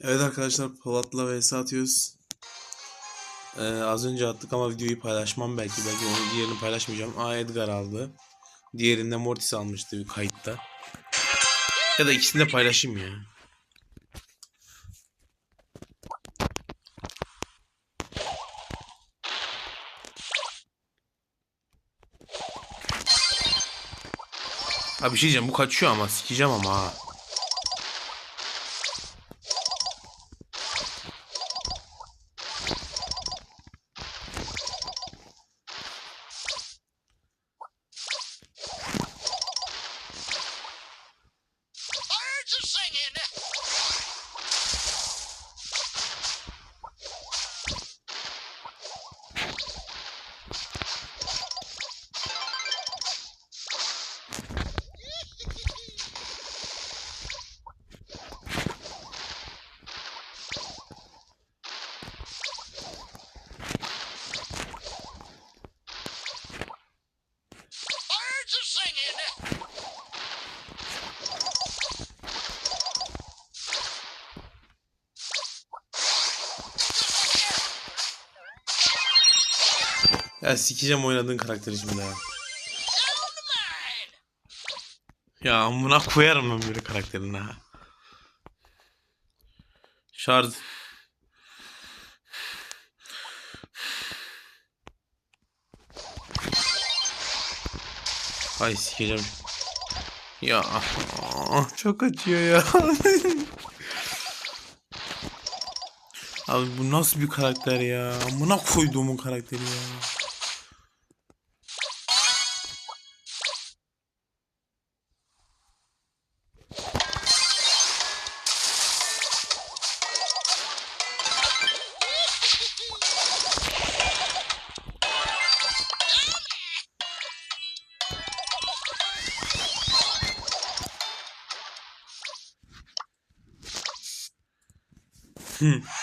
Evet arkadaşlar Polat'la vs atıyoruz. Ee, az önce attık ama videoyu paylaşmam belki. Belki onu diğerini paylaşmayacağım. Aa Edgar aldı. Diğerinde Mortis almıştı bir kayıtta. Ya da ikisini de paylaşayım ya. Abi bir şey diyeceğim bu kaçıyor ama sikeceğim ama ha. Ya sikeceğim oynadığın karakteri şimdi ya. Ya amına koyarım ben böyle karakterini ha. Şarj. Ay sikeceğim. Ya ah, çok acıyor ya. Abi bu nasıl bir karakter ya? Amına koyduğumun karakteri ya. Hmm.